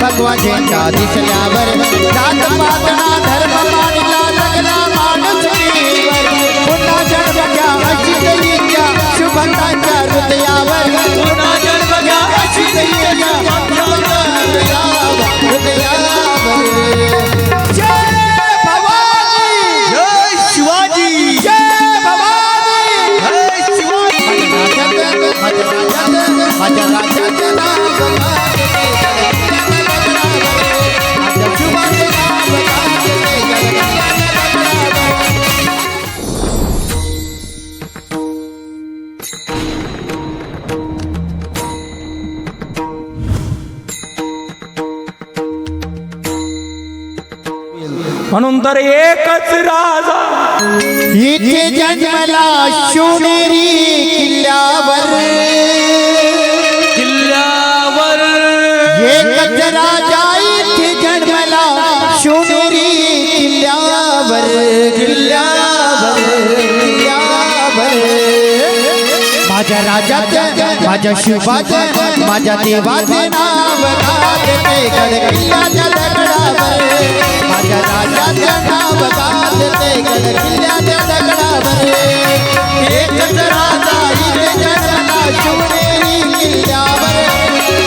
भगवाजेच्या दिसल्यावर जात पातना धर्म मानिला जगला माणूस पुन्हा जन्म घ्या अशी दैत्या शुभकांच्या हृदयावर. पुन्हा जन्म घ्या अशी दैत्या हृदयावर. हृदयावर. म्हणून तर एकच राजा। इथे जन्मला शिवनेरी किल्ल्यावर। किल्ल्यावर। एकच राजा इथे जन्मला शिवनेरी किल्ल्यावर। किल्ल्यावर। किल्ल्यावर। माझ्या राजात माझ्या शिवात माझ्या देवाचे नाव गाजते गड किल्ल्याच्या दगडावर माझ्या राजाचे नाव गाजते गड किल्ल्याच्या दगडावर एकच राजा इथे जन्मला शिवनेरी किल्ल्यावर.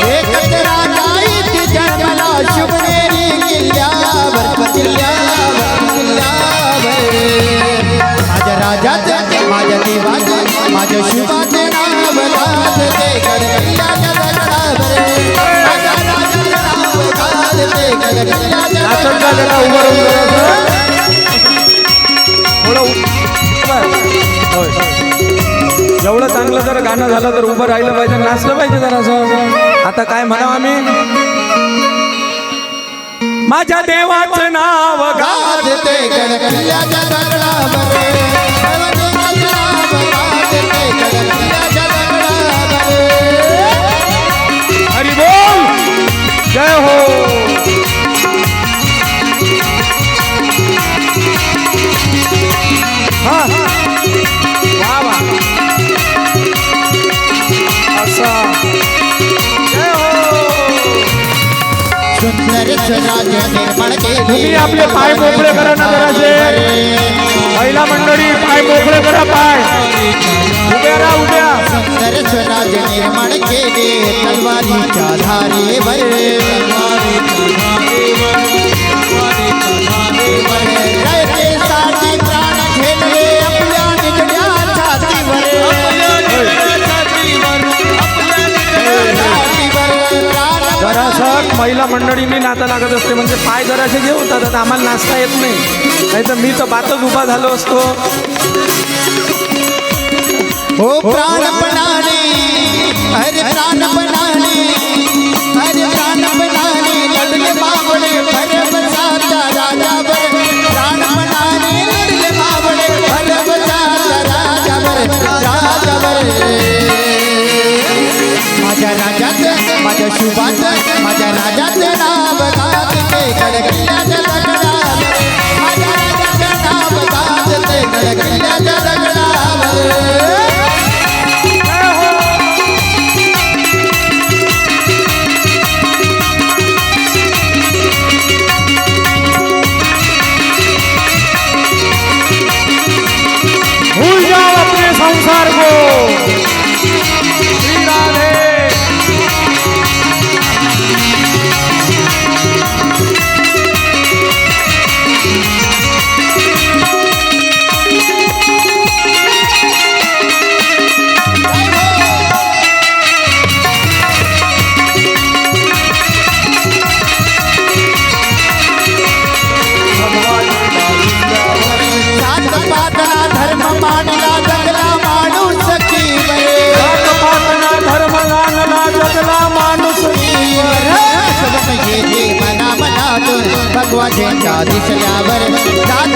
एकच राजा इथे जन्मला शिवनेरी किल्ल्यावर. किल्ल्यावर गडगड्याच्या नाचत जा जरा उभं राहून थोडं जेवढं चांगलं जर गाणं झालं तर उभं राहिलं पाहिजे नाचलं पाहिजे जरा आता काय म्हणावं आम्ही? माझ्या देवाचं नाव गा गाजते जय हो. तुम्ही आपले पाय मोकळे करा ना जरासे. महिला मंडळी पाय मोकळे करा पाय. उभ्या राहा उभ्या. सुंदर स्वराज्य निर्माण केले तलवारीच्या धारेवर. महिला मंडळींनी नाता लागत असते म्हणजे पाय जरासे घेऊन आता आम्हाला नाचता येत नाही. नाही तर मी तर बातच उभा झालो असतो. हो. प्राणपणाने. माझ्या शुभात माझ्या राजाचे नाव गाजते गडगड्याच्या दगडावर माझ्या राजाचं नाव गाजते गडगड्याच्या दगडावर पातना धर्म मानला जगला माणूस कीवर पातना धर्म गानला जगला माणूस मनातून भगवाजेच्या दिसल्यावर जात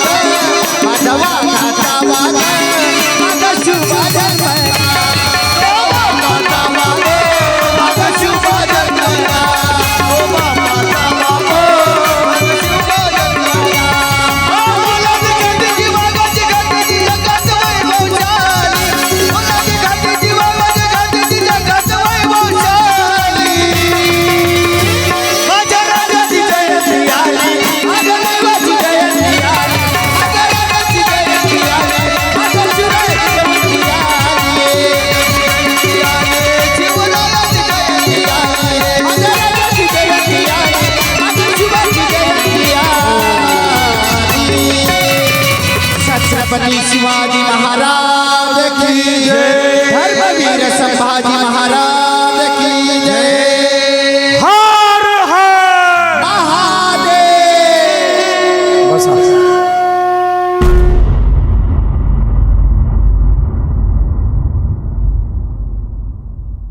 छत्रपती शिवाजी महाराज की जय. धर्मवीर संभाजी